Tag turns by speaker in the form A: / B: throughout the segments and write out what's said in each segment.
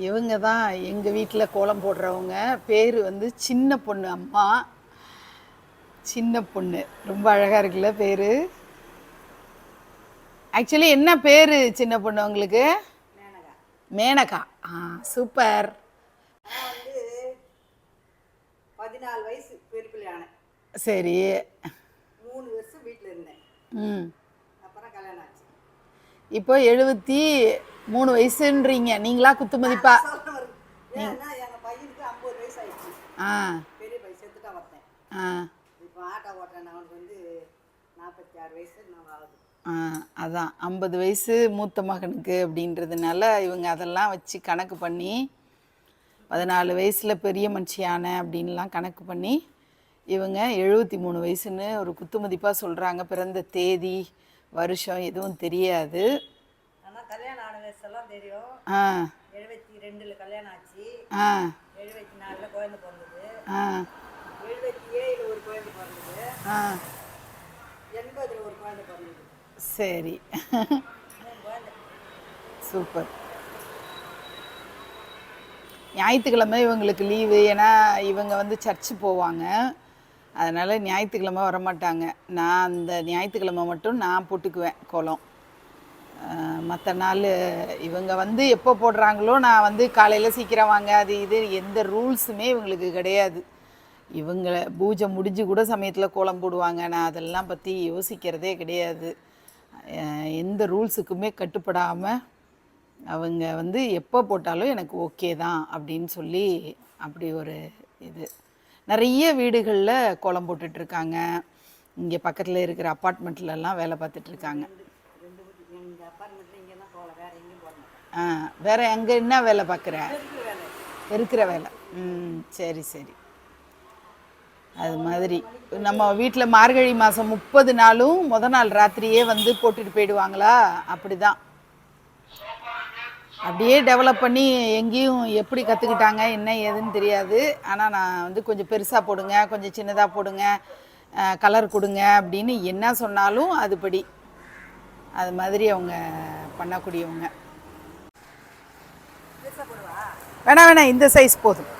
A: இவங்க தான் எங்கள் வீட்டில் கோலம் போடுறவங்க. பேர் வந்து சின்ன பொண்ணு அம்மா. சின்ன பொண்ணு. ரொம்ப அழகாக இருக்குல்ல பேர்? ஆக்சுவலி என்ன பேர் சின்ன பொண்ணு உங்களுக்கு? மேனகா. ஆ சூப்பர்.
B: பதினாலு வயசு பெருப்பிள்ளை ஆனேன்
A: சரி.
B: மூணு வருஷம் வீட்டில் இருந்தேன்.
A: ம்.
B: அப்புறம் கல்யாணம் ஆச்சு.
A: இப்போ எழுபத்தி மூணு வயசுன்றீங்க. நீங்களா குத்து மதிப்பா ஆ. ஆ, அதான். ஐம்பது வயசு மூத்த மகனுக்கு அப்படின்றதுனால இவங்க அதெல்லாம் வச்சு கணக்கு பண்ணி பதினாலு வயசில் பெரிய மனுஷியான அப்படின்லாம் கணக்கு பண்ணி இவங்க எழுபத்தி மூணு வயசுன்னு ஒரு குத்துமதிப்பாக சொல்கிறாங்க பிறந்த தேதி வருஷம் எதுவும் தெரியாது.
B: ஆனால் கல்யாணம் ஆன வயசெல்லாம் தெரியும். எழுபத்தி ரெண்டில் கல்யாணம் ஆச்சு. எழுபத்தி நாலில் குழந்தை பிறந்தது. எழுபத்தி ஏழில் ஒரு குழந்தை பிறந்தது. எண்பதில் ஒரு குழந்தை பிறந்தது.
A: சரி. சூப்பர். ஞாயிற்றுக்கிழமை இவங்களுக்கு லீவு. ஏன்னா இவங்க வந்து சர்ச்சு போவாங்க. அதனால் ஞாயிற்றுக்கிழமை வரமாட்டாங்க. நான் அந்த ஞாயிற்றுக்கிழமை மட்டும் நான் போட்டுக்குவேன் கோலம் மற்ற நாள் இவங்க வந்து எப்போ போடுறாங்களோ நான் வந்து காலையில் சீக்கிரம் வாங்க அது இது எந்த ரூல்ஸுமே இவங்களுக்கு கிடையாது. இவங்களை பூஜை முடிஞ்சு கூட சமயத்தில் கோலம் போடுவாங்க. நான் அதெல்லாம் பற்றி யோசிக்கிறதே கிடையாது. எந்த ரூல்ஸுக்குமே கட்டுப்படாமல் அவங்க வந்து எப்போ போட்டாலும் எனக்கு ஓகே தான் அப்படின்னு சொல்லி அப்படி ஒரு இது. நிறைய வீடுகளில் கோலம் போட்டுட்ருக்காங்க இங்கே பக்கத்தில் இருக்கிற அப்பார்ட்மெண்ட்லலாம் வேலை பார்த்துட்ருக்காங்க
B: ரெண்டு வீட்டு எங்கள் அப்பார்ட்மெண்ட்டில் இங்கே தான் போகல வேறு எங்கேயும் போக மாட்டேன்
A: ஆ வேறு எங்கே என்ன வேலை பார்க்குற
B: இருக்கிற வேலை.
A: ம் சரி சரி. அது மாதிரி. நம்ம வீட்டில் மார்கழி மாதம் முப்பது நாளும் முத நாள் ராத்திரியே வந்து போட்டுட்டு போயிடுவாங்களா? அப்படி தான் அப்படியே டெவலப் பண்ணி எங்கேயும் எப்படி கற்றுக்கிட்டாங்க என்ன ஏதுன்னு தெரியாது. ஆனால் நான் வந்து கொஞ்சம் பெருசாக போடுங்க கொஞ்சம் சின்னதாக போடுங்க கலர் கொடுங்க அப்படின்னு என்ன சொன்னாலும் அதுபடி. அது மாதிரி அவங்க பண்ணக்கூடியவங்க.
B: வேணா
A: வேணாம் இந்த சைஸ் போதும்.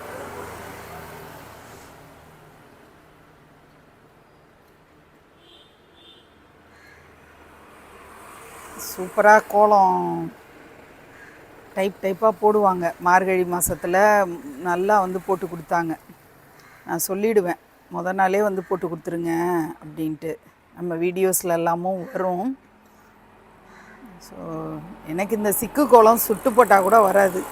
A: சூப்பராக கோலம். டைப் டைப்பாக போடுவாங்க. மார்கழி மாதத்தில் நல்லா வந்து போட்டு கொடுத்தாங்க. நான் சொல்லிடுவேன். முத நாளே வந்து போட்டு கொடுத்துருங்க அப்படின்ட்டு. நம்ம வீடியோஸில் எல்லாமும் வரும். ஸோ எனக்கு இந்த சிக்கு கோலம் சுட்டு போட்டால் கூட வராது.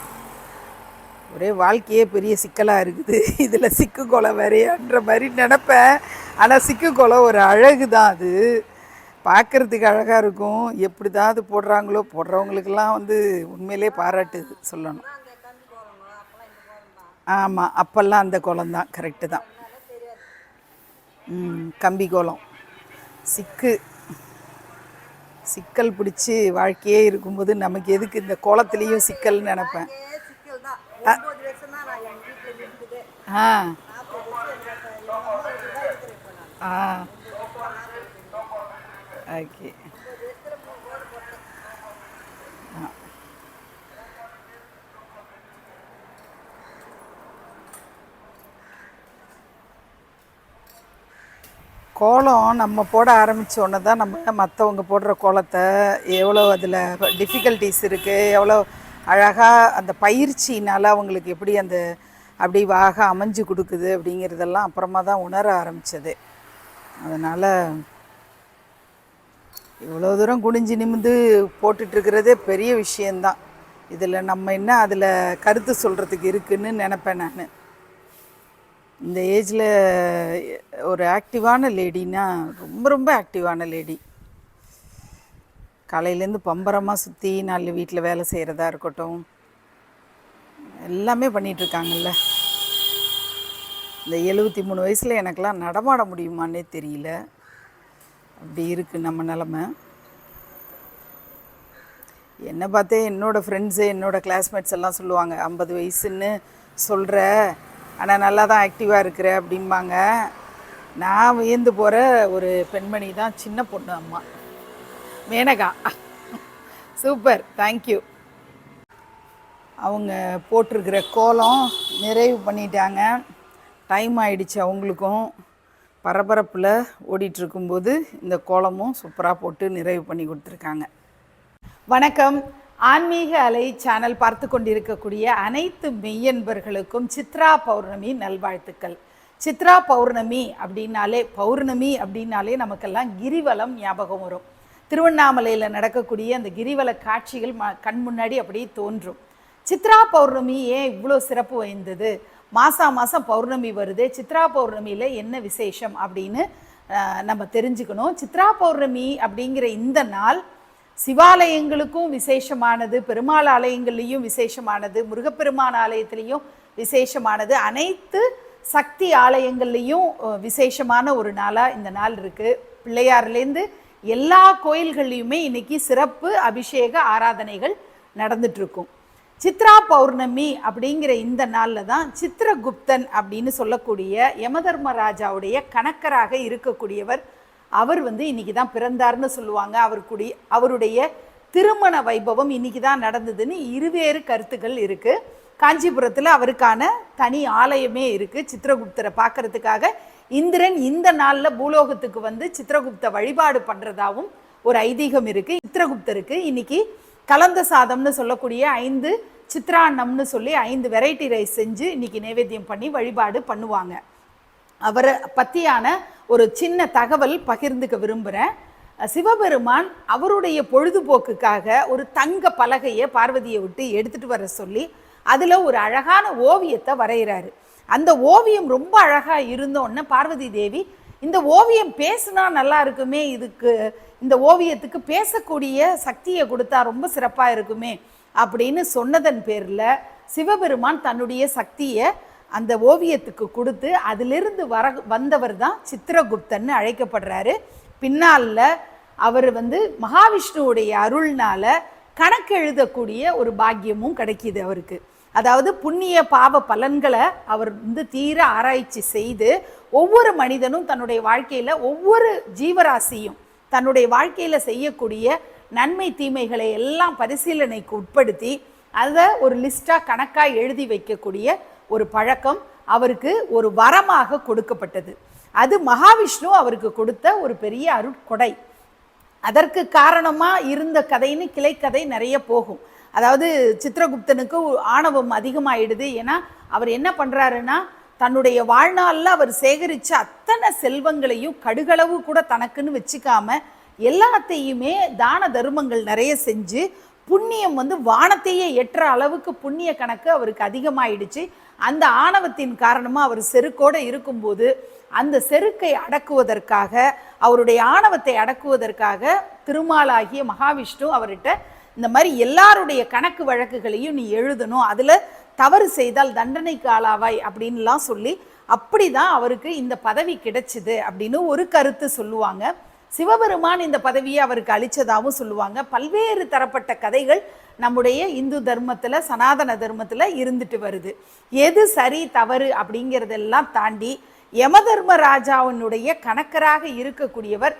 A: ஒரே வாழ்க்கையே பெரிய சிக்கலாக இருக்குது. இதில் சிக்கு கொலை வேறையான்ற மாதிரி நினப்பேன். ஆனால் சிக்கு கொலை ஒரு அழகு தான் அது. பார்க்குறதுக்கு அழகாக இருக்கும். எப்படி தான் அது போடுறாங்களோ போடுறவங்களுக்கெல்லாம் வந்து உண்மையிலே பாராட்டுது சொல்லணும். ஆமாம் அப்போல்லாம் அந்த குளம் தான். கரெக்டு தான். கம்பி கோலம். சிக்கு. சிக்கல் பிடிச்சி வாழ்க்கையே இருக்கும்போது நமக்கு எதுக்கு இந்த கோலத்துலேயும் சிக்கல்னு நினப்பேன். ஆ. ஆ. ஓகே.
B: கோலம்
A: நம்ம போட ஆரம்பித்தோன்னே தான் நம்ம மற்றவங்க போடுற கோலத்தை எவ்வளோ அதில் டிஃபிகல்ட்டிஸ் இருக்குது எவ்வளோ அழகாக அந்த பயிற்சினால் அவங்களுக்கு எப்படி அந்த அப்படி வாக அமைஞ்சு கொடுக்குது அப்படிங்கிறதெல்லாம் அப்புறமா தான் உணர ஆரம்பித்தது அதனால் இவ்வளோ தூரம் குனிஞ்சு நிமிந்து போட்டுட்ருக்கிறதே பெரிய விஷயந்தான். இதில் நம்ம என்ன அதில் கருத்து சொல்கிறதுக்கு இருக்குன்னு நினப்பேன் நான். இந்த ஏஜில் ஒரு ஆக்டிவான லேடினா ரொம்ப ரொம்ப ஆக்டிவான லேடி. காலையிலேருந்து பம்பரமாக சுற்றி நாலு வீட்டில் வேலை செய்கிறதா இருக்கட்டும். எல்லாமே பண்ணிகிட்ருக்காங்கல்ல இந்த எழுபத்தி மூணு வயசில் எனக்கெல்லாம் நடமாட முடியுமான்னே தெரியல. அப்படி இருக்குது நம்ம நிலமை. என்னை பார்த்தே என்னோடய ஃப்ரெண்ட்ஸு என்னோடய கிளாஸ்மேட்ஸ் எல்லாம் சொல்லுவாங்க ஐம்பது வயசுன்னு சொல்கிற ஆனால் நல்லா தான் ஆக்டிவாக இருக்கிற அப்படிம்பாங்க. நான் வியந்து போகிற ஒரு பெண்மணி தான் சின்ன பொண்ணு அம்மா. மேனகா. சூப்பர். தேங்க்யூ அவங்க போட்டிருக்கிற கோலம் நிறைவு பண்ணிட்டாங்க. டைம் ஆயிடுச்சு அவங்களுக்கும். பரபரப்பில் ஓடிட்டுருக்கும்போது இந்த கோலமும் சூப்பராக போட்டு நிறைவு பண்ணி கொடுத்துருக்காங்க. வணக்கம். ஆன்மீக அலை சேனல் பார்த்து கொண்டிருக்கக்கூடிய அனைத்து மெய்யன்பர்களுக்கும் சித்ரா பௌர்ணமி நல்வாழ்த்துக்கள். சித்ரா பௌர்ணமி அப்படின்னாலே பௌர்ணமி அப்படின்னாலே நமக்கெல்லாம் கிரிவலம் ஞாபகம் வரும். திருவண்ணாமலையில் நடக்கக்கூடிய அந்த கிரிவல காட்சிகள் ம கண் முன்னாடி அப்படியே தோன்றும். சித்ரா பௌர்ணமி ஏன் இவ்வளோ சிறப்பு வாய்ந்தது? மாதம் மாதம் பௌர்ணமி வருது. சித்ரா பௌர்ணமியில் என்ன விசேஷம் அப்படின்னு நம்ம தெரிஞ்சுக்கணும். சித்ரா பௌர்ணமி அப்படிங்கிற இந்த நாள் சிவாலயங்களுக்கும் விசேஷமானது பெருமாள் ஆலயங்கள்லேயும் விசேஷமானது முருகப்பெருமான் ஆலயத்திலையும் விசேஷமானது. அனைத்து சக்தி ஆலயங்கள்லேயும் விசேஷமான ஒரு நாளாக இந்த நாள் இருக்குது பிள்ளையார்லேருந்து எல்லா கோயில்கள்லையுமே இன்னைக்கு சிறப்பு அபிஷேக ஆராதனைகள் நடந்துட்டுருக்கும். சித்ரா பௌர்ணமி அப்படிங்கிற இந்த நாளில் தான் சித்திரகுப்தன் அப்படின்னு சொல்லக்கூடிய யமதர்மராஜாவுடைய கணக்கராக இருக்கக்கூடியவர் அவர் வந்து இன்னைக்கு தான் பிறந்தார்னு சொல்லுவாங்க. அவருக்குடைய அவருடைய திருமண வைபவம் இன்னைக்கு தான் நடந்ததுன்னு இருவேறு கருத்துக்கள் இருக்குது காஞ்சிபுரத்தில் அவருக்கான தனி ஆலயமே இருக்குது சித்திரகுப்தரை பார்க்கறதுக்காக இந்திரன் இந்த நாளில் பூலோகத்துக்கு வந்து சித்திரகுப்த வழிபாடு பண்ணுறதாகவும் ஒரு ஐதீகம் இருக்குது சித்திரகுப்தருக்கு இன்னைக்கு கலந்த சாதம்னு சொல்லக்கூடிய ஐந்து சித்ரான்னம்னு சொல்லி ஐந்து வெரைட்டி ரைஸ் செஞ்சு இன்னைக்கு நைவேத்தியம் பண்ணி வழிபாடு பண்ணுவாங்க. அவரை பற்றியான ஒரு சின்ன தகவல் பகிர்ந்துக்க விரும்புகிறேன் சிவபெருமான் அவருடைய பொழுதுபோக்குக்காக ஒரு தங்க பலகையை பார்வதியை விட்டு எடுத்துகிட்டு வர சொல்லி அதில் ஒரு அழகான ஓவியத்தை வரைகிறாரு அந்த ஓவியம் ரொம்ப அழகாக இருந்தோன்னே பார்வதி தேவி இந்த ஓவியம் பேசுனா நல்லா இருக்குமே இதுக்கு இந்த ஓவியத்துக்கு பேசக்கூடிய சக்தியை கொடுத்தா ரொம்ப சிறப்பாக இருக்குமே அப்படின்னு சொன்னதன் பேரில் சிவபெருமான் தன்னுடைய சக்தியை அந்த ஓவியத்துக்கு கொடுத்து அதிலிருந்து வர வந்தவர் தான் சித்திரகுப்தன்னு அழைக்கப்படுறாரு. பின்னால் அவர் வந்து மகாவிஷ்ணுவுடைய அருள்னால கணக்கு எழுதக்கூடிய ஒரு பாக்கியமும் கிடைக்கிது அவருக்கு. அதாவது புண்ணிய பாவ பலன்களை அவர் வந்து தீர ஆராய்ச்சி செய்து ஒவ்வொரு மனிதனும் தன்னுடைய வாழ்க்கையில் ஒவ்வொரு ஜீவராசியும் தன்னுடைய வாழ்க்கையில் செய்யக்கூடிய நன்மை தீமைகளை எல்லாம் பரிசீலனைக்கு உட்படுத்தி அதை ஒரு லிஸ்டாக கணக்காக எழுதி வைக்கக்கூடிய ஒரு பழக்கம் அவருக்கு ஒரு வரமாக கொடுக்கப்பட்டது. அது மகாவிஷ்ணு அவருக்கு கொடுத்த ஒரு பெரிய அருட்கொடை. அதற்கு காரணமாக இருந்த கதைன்னு கிளைக்கதை நிறைய போகும். அதாவது சித்திரகுப்தனுக்கு ஆணவம் அதிகமாயிடுது. ஏன்னா அவர் என்ன பண்ணுறாருன்னா தன்னுடைய வாழ்நாளில் அவர் சேகரித்த அத்தனை செல்வங்களையும் கடுகளவு கூட தனக்குன்னு வச்சுக்காம எல்லாத்தையுமே தான தர்மங்கள் நிறைய செஞ்சு புண்ணியம் வந்து வானத்தையே எட்டுற அளவுக்கு புண்ணிய கணக்கு அவருக்கு அதிகமாயிடுச்சு. அந்த ஆணவத்தின் காரணமாக அவர் செருக்கோடு இருக்கும்போது அந்த செருக்கை அடக்குவதற்காக அவருடைய ஆணவத்தை அடக்குவதற்காக திருமாலாகிய மகாவிஷ்ணு அவர்கிட்ட இந்த மாதிரி எல்லாருடைய கணக்கு வழக்குகளையும் நீ எழுதணும். அதில் தவறு செய்தால் தண்டனைக்கு ஆளாவாய் அப்படின்லாம் சொல்லி அப்படி தான் அவருக்கு இந்த பதவி கிடைச்சிது அப்படின்னு ஒரு கருத்து சொல்லுவாங்க. சிவபெருமான் இந்த பதவியை அவருக்கு அளிச்சதாகவும் சொல்லுவாங்க. பல்வேறு தரப்பட்ட கதைகள் நம்முடைய இந்து தர்மத்தில் சனாதன தர்மத்தில் இருந்துட்டு வருது. எது சரி தவறு அப்படிங்கிறதெல்லாம் தாண்டி யமதர்ம ராஜாவினுடைய கணக்கராக இருக்கக்கூடியவர்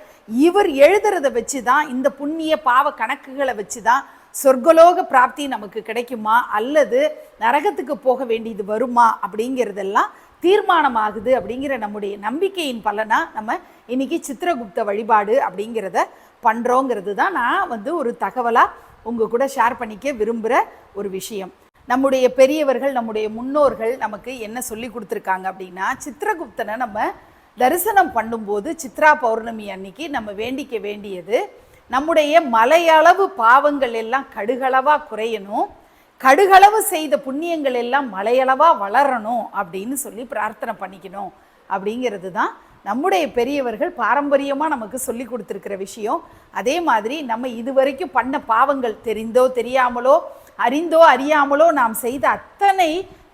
A: இவர் எழுதுறதை வச்சு தான் இந்த புண்ணிய பாவ கணக்குகளை வச்சு தான் சொர்க்கலோக பிராப்தி நமக்கு கிடைக்குமா? அல்லது நரகத்துக்கு போக வேண்டியது வருமா? அப்படிங்கிறதெல்லாம் தீர்மானமாகுது அப்படிங்கிற நம்முடைய நம்பிக்கையின் பலனாக நம்ம இன்னைக்கு சித்திரகுப்த வழிபாடு அப்படிங்கிறத பண்ணுறோங்கிறது தான் நான் வந்து ஒரு தகவலாக உங்கள் கூட ஷேர் பண்ணிக்க விரும்புகிற ஒரு விஷயம். நம்முடைய பெரியவர்கள் நம்முடைய முன்னோர்கள் நமக்கு என்ன சொல்லி கொடுத்துருக்காங்க அப்படின்னா சித்திரகுப்தனை நம்ம தரிசனம் பண்ணும்போது சித்ரா பௌர்ணமி அன்னைக்கு நம்ம வேண்டிக்க வேண்டியது நம்முடைய மலையளவு பாவங்கள் எல்லாம் கடுகளவாக குறையணும். கடுகளவு செய்த புண்ணியங்கள் எல்லாம் மலையளவாக வளரணும் அப்படின்னு சொல்லி பிரார்த்தனை பண்ணிக்கணும். அப்படிங்கிறது தான் நம்முடைய பெரியவர்கள் பாரம்பரியமாக நமக்கு சொல்லி கொடுத்துருக்கிற விஷயம். அதே மாதிரி நம்ம இதுவரைக்கும் பண்ண பாவங்கள் தெரிந்தோ தெரியாமலோ அறிந்தோ அறியாமலோ நாம் செய்த அத்தனை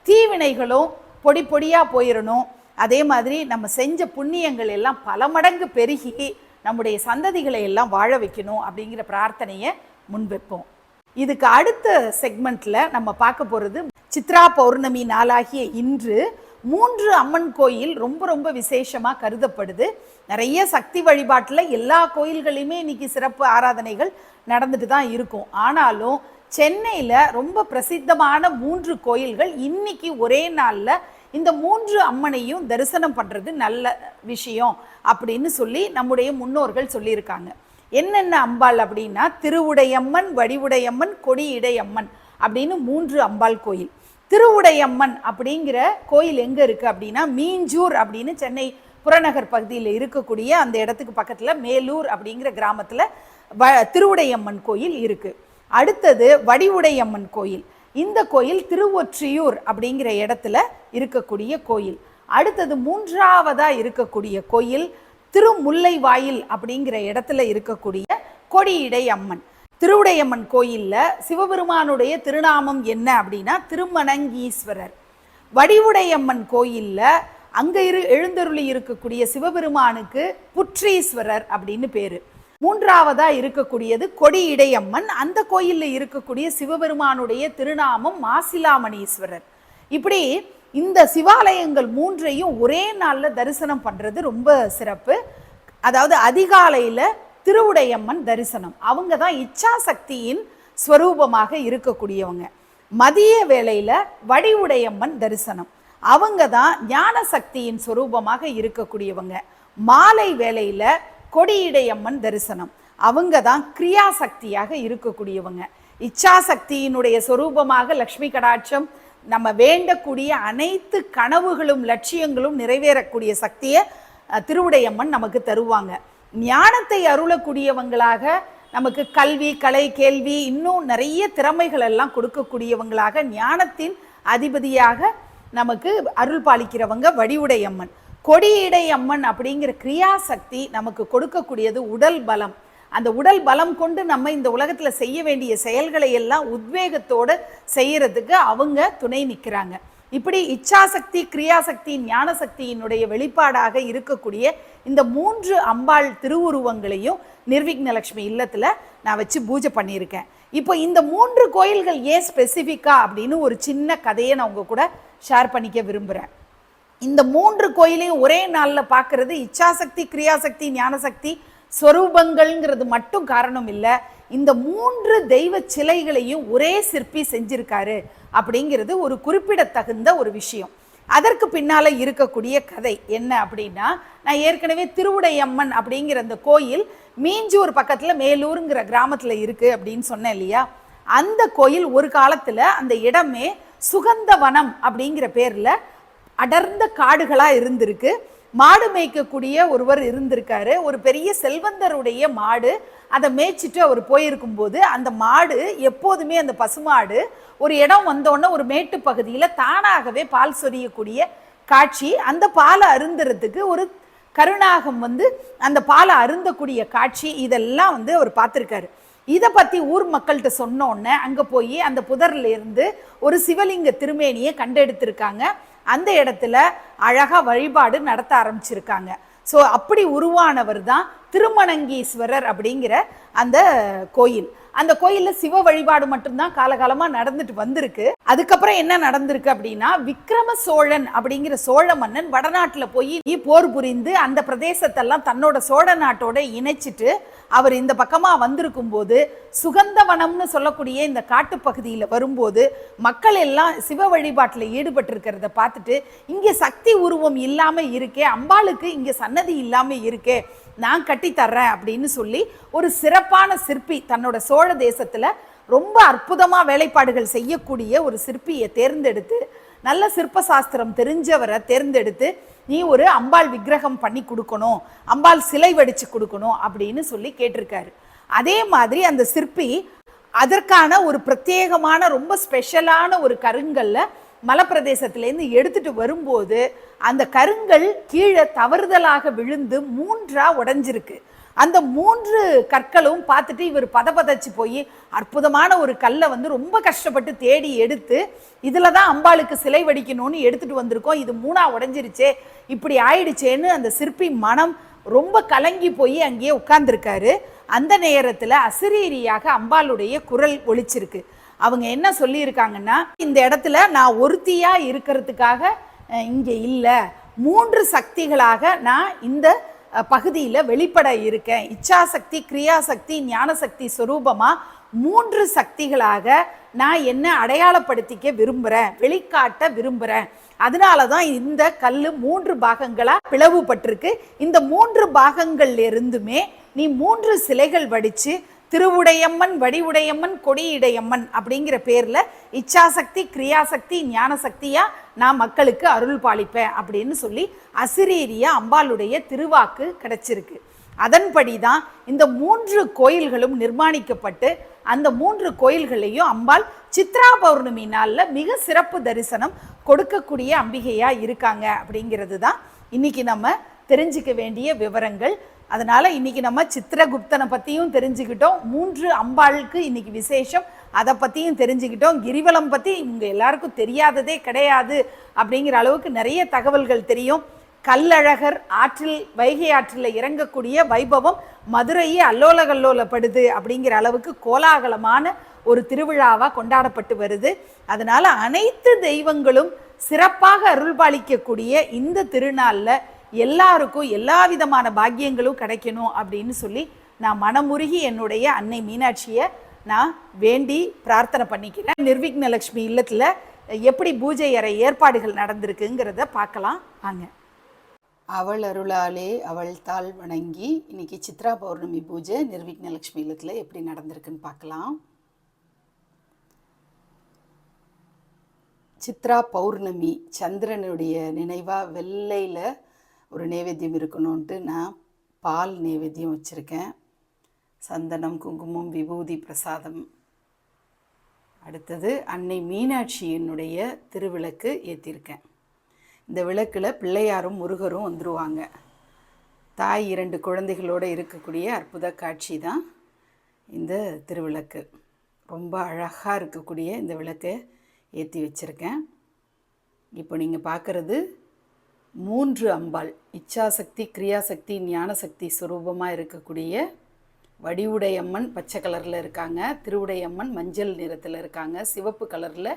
A: தீவினைகளும் பொடி பொடியாக போயிடணும் அதே மாதிரி நம்ம செஞ்ச புண்ணியங்கள் எல்லாம் பல மடங்கு பெருகி நம்முடைய சந்ததிகளை எல்லாம் வாழ வைக்கணும் அப்படிங்கிற பிரார்த்தனையை முன்வைப்போம் இதுக்கு அடுத்த செக்மெண்ட்டில் நம்ம பார்க்க போகிறது சித்ரா பௌர்ணமி நாளாகிய இன்று மூன்று அம்மன் கோயில் ரொம்ப ரொம்ப விசேஷமாக கருதப்படுது. நிறைய சக்தி வழிபாட்டில் எல்லா கோயில்களையுமே இன்னைக்கு சிறப்பு ஆராதனைகள் நடந்துட்டு தான் இருக்கும். ஆனாலும் சென்னையில் ரொம்ப பிரசித்தமான மூன்று கோயில்கள் இன்னைக்கு ஒரே நாளில் இந்த மூன்று அம்மனையும் தரிசனம் பண்ணுறது நல்ல விஷயம் அப்படின்னு சொல்லி நம்முடைய முன்னோர்கள் சொல்லியிருக்காங்க. என்னென்ன அம்பாள் அப்படின்னா திருவுடையம்மன் வடிவுடையம்மன் கொடியிடையம்மன் அப்படின்னு மூன்று அம்பாள் கோயில். திருவுடையம்மன் அப்படிங்கிற கோயில் எங்கே இருக்குது அப்படின்னா மீஞ்சூர் அப்படின்னு சென்னை புறநகர் பகுதியில் இருக்கக்கூடிய அந்த இடத்துக்கு பக்கத்தில் மேலூர் அப்படிங்கிற கிராமத்தில் வ திருவுடையம்மன் கோயில் இருக்குது அடுத்தது வடிவுடையம்மன் கோயில். இந்த கோயில் திருவொற்றியூர் அப்படிங்கிற இடத்துல இருக்கக்கூடிய கோயில். அடுத்தது மூன்றாவதாக இருக்கக்கூடிய கோயில் திருமுல்லைவாயில் அப்படிங்கிற இடத்துல இருக்கக்கூடிய கொடியிடை அம்மன் திருவுடையம்மன் கோயில்ல சிவபெருமானுடைய திருநாமம் என்ன அப்படின்னா திருமணங்கீஸ்வரர். வடிவுடையம்மன் கோயிலில் அங்கே இரு எழுந்தருளி இருக்கக்கூடிய சிவபெருமானுக்கு புற்றீஸ்வரர் அப்படின்னு பேர். மூன்றாவதா இருக்கக்கூடியது கொடியிடையம்மன். அந்த கோயிலில் இருக்கக்கூடிய சிவபெருமானுடைய திருநாமம் மாசிலாமணீஸ்வரர். இப்படி இந்த சிவாலயங்கள் மூன்றையும் ஒரே நாளில் தரிசனம் பண்ணுறது ரொம்ப சிறப்பு. அதாவது அதிகாலையில் திருவுடையம்மன் தரிசனம். அவங்க தான் இச்சாசக்தியின் ஸ்வரூபமாக இருக்கக்கூடியவங்க. மதிய வேளையில் வடிவுடையம்மன் தரிசனம். அவங்க தான் ஞான சக்தியின் ஸ்வரூபமாக இருக்கக்கூடியவங்க. மாலை வேளையில் கொடியிடையம்மன் தரிசனம். அவங்க தான் கிரியாசக்தியாக இருக்கக்கூடியவங்க. இச்சாசக்தியினுடைய சொரூபமாக லக்ஷ்மி கடாட்சம் நம்ம வேண்டக்கூடிய அனைத்து கனவுகளும் லட்சியங்களும் நிறைவேறக்கூடிய சக்தியை திருவுடையம்மன் நமக்கு தருவாங்க. ஞானத்தை அருளக்கூடியவங்களாக நமக்கு கல்வி கலை கேள்வி இன்னும் நிறைய திறமைகள் எல்லாம் கொடுக்கக்கூடியவங்களாக ஞானத்தின் அதிபதியாக நமக்கு அருள் பாலிக்கிறவங்க வடிவுடையம்மன். கொடியிடை அம்மன் அப்படிங்கிற கிரியாசக்தி நமக்கு கொடுக்கக்கூடியது உடல் பலம். அந்த உடல் பலம் கொண்டு நம்ம இந்த உலகத்தில் செய்ய வேண்டிய செயல்களை எல்லாம் உத்வேகத்தோடு செய்கிறதுக்கு அவங்க துணை நிற்கிறாங்க இப்படி இச்சாசக்தி கிரியாசக்தி ஞானசக்தியினுடைய வெளிப்பாடாக இருக்கக்கூடிய இந்த மூன்று அம்பாள் திருவுருவங்களையும் நிர்விக்னலக்ஷ்மி இல்லத்தில் நான் வச்சு பூஜை பண்ணியிருக்கேன். இப்போ இந்த மூன்று கோயில்கள் ஏன் ஸ்பெசிஃபிக்காக அப்படின்னு ஒரு சின்ன கதையை நான் உங்கள் கூட ஷேர் பண்ணிக்க விரும்புகிறேன் இந்த மூன்று கோயிலையும் ஒரே நாளில் பார்க்கறது இச்சாசக்தி கிரியாசக்தி ஞானசக்தி ஸ்வரூபங்கள்ங்கிறது மட்டும் காரணம் இல்லை. இந்த மூன்று தெய்வ சிலைகளையும் ஒரே சிற்பி செஞ்சிருக்காரு அப்படிங்கிறது ஒரு குறிப்பிடத்தகுந்த ஒரு விஷயம். அதற்கு பின்னால் இருக்கக்கூடிய கதை என்ன அப்படின்னா நான் ஏற்கனவே திருவுடையம்மன் அப்படிங்கிற அந்த கோயில் மீஞ்சூர் பக்கத்தில் மேலூருங்கிற கிராமத்தில் இருக்குது அப்படின்னு சொன்னேன் இல்லையா? அந்த கோயில் ஒரு காலத்தில் அந்த இடமே சுகந்தவனம் அப்படிங்கிற பேரில் அடர்ந்த காடுகளாக இருந்திருக்கு. மாடு மேய்க்கக்கூடிய ஒருவர் இருந்திருக்காரு. ஒரு பெரிய செல்வந்தருடைய மாடு அதை மேய்ச்சிட்டு அவர் போயிருக்கும்போது அந்த மாடு எப்போதுமே அந்த பசுமாடு ஒரு இடம் வந்தோடனே ஒரு மேட்டு பகுதியில் தானாகவே பால் சொரியக்கூடிய காட்சி. அந்த பாலை அருந்துறதுக்கு ஒரு கருணாகம் வந்து அந்த பாலை அருந்தக்கூடிய காட்சி இதெல்லாம் வந்து அவர் பார்த்துருக்காரு. இதை பற்றி ஊர் மக்கள்கிட்ட சொன்னோன்னே அங்கே போய் அந்த புதர்லேருந்து ஒரு சிவலிங்க திருமேனியை கண்டெடுத்திருக்காங்க. அந்த இடத்துல அழகாக வழிபாடு நடத்த ஆரம்பிச்சிருக்காங்க. ஸோ அப்படி உருவானவர் தான் திருமணங்கீஸ்வரர் அப்படிங்கிற அந்த கோயில். அந்த கோயிலில் சிவ வழிபாடு மட்டும்தான் காலகாலமாக நடந்துட்டு வந்திருக்கு. அதுக்கப்புறம் என்ன நடந்திருக்கு அப்படின்னா விக்ரம சோழன் அப்படிங்கிற சோழ மன்னன் வடநாட்டில் போய் போர் புரிந்து அந்த பிரதேசத்தெல்லாம் தன்னோட சோழ நாட்டோட இணைச்சிட்டு அவர் இந்த பக்கமாக வந்திருக்கும் போது சுகந்தவனம்னு சொல்லக்கூடிய இந்த காட்டுப்பகுதியில் வரும்போது மக்கள் எல்லாம் சிவ வழிபாட்டில் ஈடுபட்டிருக்கிறத பார்த்துட்டு இங்கே சக்தி உருவம் இல்லாமல் இருக்கே அம்பாளுக்கு இங்கே சன்னதி இல்லாமல் இருக்கே நான் கட்டித்தர்றேன் அப்படின்னு சொல்லி ஒரு சிறப்பான சிற்பி தன்னோட சோழ தேசத்தில் ரொம்ப அற்புதமாக வேலைப்பாடுகள் செய்யக்கூடிய ஒரு சிற்பியை தேர்ந்தெடுத்து நல்ல சிற்ப சாஸ்திரம் தெரிஞ்சவரை தேர்ந்தெடுத்து நீ ஒரு அம்பாள் விக்கிரகம் பண்ணி கொடுக்கணும் அம்பாள் சிலை வடித்து கொடுக்கணும் அப்படின்னு சொல்லி கேட்டிருக்காரு. அதே மாதிரி அந்த சிற்பி அதற்கான ஒரு பிரத்யேகமான ரொம்ப ஸ்பெஷலான ஒரு கருங்கல்ல மலப்பிரதேசத்துலேருந்து எடுத்துட்டு வரும்போது அந்த கருங்கல் கீழே தவறுதலாக விழுந்து மூன்றா உடஞ்சிருக்கு. அந்த மூன்று கற்களும் பார்த்துட்டு இவர் பதப்பதச்சு போய் அற்புதமான ஒரு கல்லை வந்து ரொம்ப கஷ்டப்பட்டு தேடி எடுத்து இதில் தான் அம்பாளுக்கு சிலை வடிக்கணும்னு எடுத்துகிட்டு வந்திருக்கோம். இது மூணா உடஞ்சிருச்சே. இப்படி ஆயிடுச்சேன்னு அந்த சிற்பி மனம் ரொம்ப கலங்கி போய் அங்கேயே உட்கார்ந்துருக்காரு. அந்த நேரத்தில் அசிரீரியாக அம்பாளுடைய குரல் ஒழிச்சிருக்கு அவங்க என்ன சொல்லியிருக்காங்கன்னா இந்த இடத்துல நான் ஒருத்தியாக இருக்கிறதுக்காக இங்கே இல்லை. மூன்று சக்திகளாக நான் இந்த பகுதியில் வெளிப்பட இருக்கேன். இச்சாசக்தி கிரியாசக்தி ஞானசக்தி சுரூபமாக மூன்று சக்திகளாக நான் என்ன அடையாளப்படுத்திக்க விரும்புகிறேன் வெளிக்காட்ட விரும்புகிறேன் அதனால தான் இந்த கல் மூன்று பாகங்களாக பிளவுபட்டிருக்கு. இந்த மூன்று பாகங்கள்ல இருந்துமே நீ மூன்று சிலைகள் வடித்து திருவுடையம்மன் வடிவுடையம்மன் கொடியுடையம்மன் அப்படிங்கிற பேரில் இச்சாசக்தி கிரியாசக்தி ஞானசக்தியாக நான் மக்களுக்கு அருள் பாலிப்பேன் அப்படின்னு சொல்லி அசிரீரியா அம்பாளுடைய திருவாக்கு கிடைச்சிருக்கு. அதன்படி தான் இந்த மூன்று கோயில்களும் நிர்மாணிக்கப்பட்டு அந்த மூன்று கோயில்களையும் அம்பாள் சித்ரா பௌர்ணமி நாளில் மிக சிறப்பு தரிசனம் கொடுக்கக்கூடிய அம்பிகையாக இருக்காங்க அப்படிங்கிறது தான் இன்னைக்கு நம்ம தெரிஞ்சுக்க வேண்டிய விவரங்கள். அதனால் இன்னைக்கு நம்ம சித்திரகுப்தனை பற்றியும் தெரிஞ்சுக்கிட்டோம். மூன்று அம்பாளுக்கு இன்றைக்கி விசேஷம். அதை பற்றியும் தெரிஞ்சுக்கிட்டோம். கிரிவலம் பற்றி இவங்க எல்லாருக்கும் தெரியாததே கிடையாது அப்படிங்கிற அளவுக்கு நிறைய தகவல்கள் தெரியும். கல்லழகர் ஆற்றில் வைகை ஆற்றில் இறங்கக்கூடிய வைபவம் மதுரையே அல்லோல கல்லோலப்படுது அப்படிங்கிற அளவுக்கு கோலாகலமான ஒரு திருவிழாவாக கொண்டாடப்பட்டு வருது. அதனால் அனைத்து தெய்வங்களும் சிறப்பாக அருள்பாலிக்கக்கூடிய இந்த திருநாளில் எல்லாருக்கும் எல்லா விதமான பாக்கியங்களும் கிடைக்கணும் அப்படின்னு சொல்லி நான் மனமுருகி என்னுடைய அன்னை மீனாட்சியை நான் வேண்டி பிரார்த்தனை பண்ணிக்கிறேன். நிர்விக்னலக்ஷ்மி இல்லத்தில் எப்படி பூஜை அறை ஏற்பாடுகள் நடந்திருக்குங்கிறத பார்க்கலாம். வாங்க. அவள் அருளாலே அவள் தாள் வணங்கி இன்னைக்கு சித்ரா பௌர்ணமி பூஜை நிர்விக்னலக்ஷ்மி இல்லத்தில் எப்படி நடந்திருக்குன்னு பார்க்கலாம். சித்ரா பௌர்ணமி சந்திரனுடைய நினைவாக வெள்ளையில் ஒரு நைவேத்தியம் இருக்கணும்ன்ட்டு நான் பால் நைவேத்தியம் வச்சுருக்கேன். சந்தனம் குங்குமம் விபூதி பிரசாதம். அடுத்தது அன்னை மீனாட்சியினுடைய திருவிளக்கு ஏற்றிருக்கேன் இந்த விளக்கில் பிள்ளையாரும் முருகரும் வந்துருவாங்க. தாய் இரண்டு குழந்தைகளோடு இருக்கக்கூடிய அற்புத காட்சி தான் இந்த திருவிளக்கு. ரொம்ப அழகாக இருக்கக்கூடிய இந்த விளக்கை ஏற்றி வச்சுருக்கேன். இப்போ நீங்கள் பார்க்குறது மூன்று அம்பாள் இச்சாசக்தி கிரியாசக்தி ஞானசக்தி சுரூபமாக இருக்கக்கூடிய வடிவுடையம்மன் பச்சை கலரில் இருக்காங்க திருவுடையம்மன் மஞ்சள் நிறத்தில் இருக்காங்க சிவப்பு கலரில்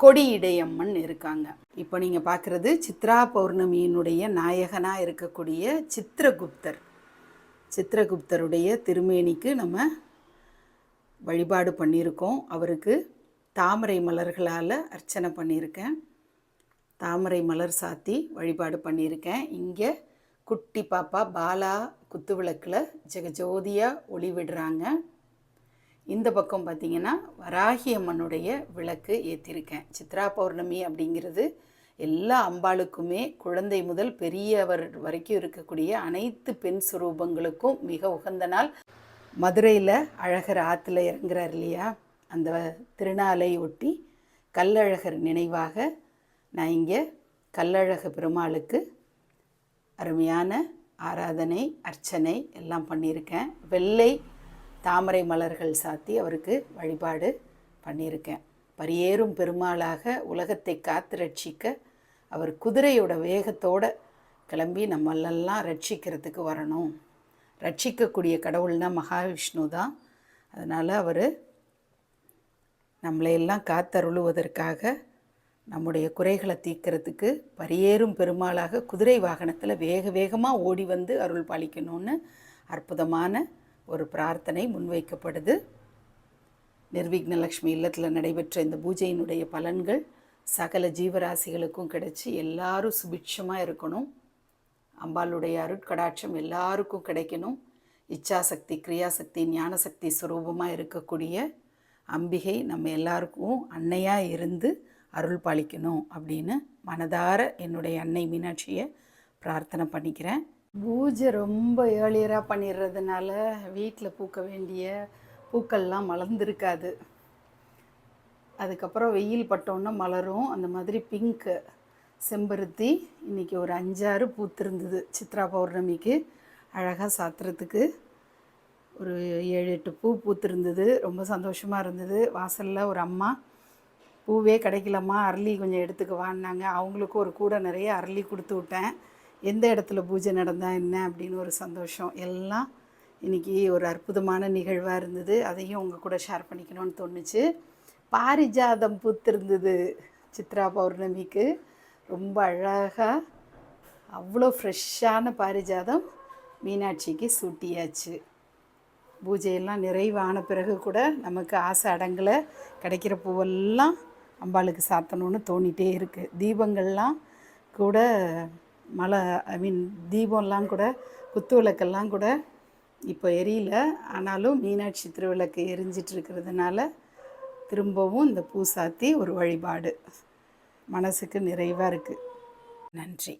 A: கொடியிடையம்மன் இருக்காங்க. இப்போ நீங்கள் பார்க்குறது சித்ரா பௌர்ணமியினுடைய நாயகனாக இருக்கக்கூடிய சித்திரகுப்தர் சித்திரகுப்தருடைய திருமேனிக்கு நம்ம வழிபாடு பண்ணியிருக்கோம். அவருக்கு தாமரை மலர்களால் அர்ச்சனை பண்ணியிருக்கேன். தாமரை மலர் சாத்தி வழிபாடு பண்ணியிருக்கேன். இங்கே குட்டி பாப்பா பாலா குத்துவிளக்கில் ஜெகஜோதியாக ஒளி விடுறாங்க. இந்த பக்கம் பார்த்தீங்கன்னா வராகி அம்மனுடைய விளக்கு ஏற்றிருக்கேன் சித்ரா பௌர்ணமி அப்படிங்கிறது எல்லா அம்பாளுக்குமே குழந்தை முதல் பெரியவர் வரைக்கும் இருக்கக்கூடிய அனைத்து பெண் சுரூபங்களுக்கும் மிக உகந்த நாள். மதுரையில் அழகர் ஆற்றுல இறங்குறார் இல்லையா? அந்த திருநாளை ஒட்டி கல்லழகர் நினைவாக நான் இங்கே கல்லழக பெருமாளுக்கு அருமையான ஆராதனை அர்ச்சனை எல்லாம் பண்ணியிருக்கேன். வெள்ளை தாமரை மலர்கள் சாத்தி அவருக்கு வழிபாடு பண்ணியிருக்கேன். பரியேறும் பெருமாளாக உலகத்தை காத்து ரட்சிக்க அவர் குதிரையோட வேகத்தோடு கிளம்பி நம்மளெல்லாம் ரட்சிக்கிறதுக்கு வரணும். ரட்சிக்கக்கூடிய கடவுள்னா மகாவிஷ்ணு தான். அதனால் அவர் நம்மளையெல்லாம் காத்தருளுவதற்காக நம்முடைய குறைகளை தீர்க்கறதுக்கு பரியேறும் பெருமாளாக குதிரை வாகனத்தில் வேக வேகமாக ஓடி வந்து அருள் பாலிக்கணும்னு அற்புதமான ஒரு பிரார்த்தனை முன்வைக்கப்படுது. நிர்விக்னலக்ஷ்மி இல்லத்தில் நடைபெற்ற இந்த பூஜையினுடைய பலன்கள் சகல ஜீவராசிகளுக்கும் கிடைச்சி எல்லாரும் சுபிட்சமாக இருக்கணும். அம்பாளுடைய அருட்கடாட்சம் எல்லாருக்கும் கிடைக்கணும். இச்சாசக்தி கிரியாசக்தி ஞானசக்தி சுரூபமாக இருக்கக்கூடிய அம்பிகை நம்ம எல்லாருக்கும் அன்னையாக இருந்து அருள் பாலிக்கணும் அப்படின்னு மனதார என்னுடைய அன்னை மீனாட்சியை பிரார்த்தனை பண்ணிக்கிறேன். பூஜை ரொம்ப ஏர்லியராக பண்ணிடுறதுனால வீட்டில் பூக்க வேண்டிய பூக்கள்லாம் மலர்ந்துருக்காது. அதுக்கப்புறம் வெயில் பட்டோன்னே மலரும். அந்த மாதிரி பிங்க்கு செம்பருத்தி இன்றைக்கி ஒரு அஞ்சாறு பூத்திருந்தது சித்ரா பௌர்ணமிக்கு. அழகாக சாத்துறதுக்கு ஒரு ஏழு எட்டு பூ பூத்திருந்தது. ரொம்ப சந்தோஷமாக இருந்தது. வாசலில் ஒரு அம்மா பூவே கிடைக்கலம்மா அரளி கொஞ்சம் எடுத்துக்க வான்னாங்க அவங்களுக்கு ஒரு கூட நிறைய அரளி கொடுத்து விட்டேன். எந்த இடத்துல பூஜை நடந்தால் என்ன அப்படின்னு ஒரு சந்தோஷம். எல்லாம் இன்றைக்கி ஒரு அற்புதமான நிகழ்வாக இருந்தது. அதையும் உங்கள் கூட ஷேர் பண்ணிக்கணும்னு தோணுச்சு. பாரிஜாதம் பூத்திருந்தது சித்ரா பௌர்ணமிக்கு. ரொம்ப அழகாக அவ்வளோ ஃப்ரெஷ்ஷான பாரிஜாதம் மீனாட்சிக்கு சூட்டியாச்சு. பூஜையெல்லாம் நிறைவான பிறகு கூட நமக்கு ஆசை அடங்கலை. கிடைக்கிற பூவெல்லாம் அம்பாளுக்கு சாத்தணும்னு தோணிகிட்டே இருக்குது தீபங்கள்லாம் கூட மலை ஐ மீன் தீபம்லாம் கூட குத்து விளக்கெல்லாம் கூட இப்போ எரியல. ஆனாலும் மீனாட்சி திருவிளக்கு எரிஞ்சிட்டு இருக்கிறதுனால திரும்பவும் இந்த பூ சாத்தி ஒரு வழிபாடு. மனசுக்கு நிறைவாக இருக்குது நன்றி.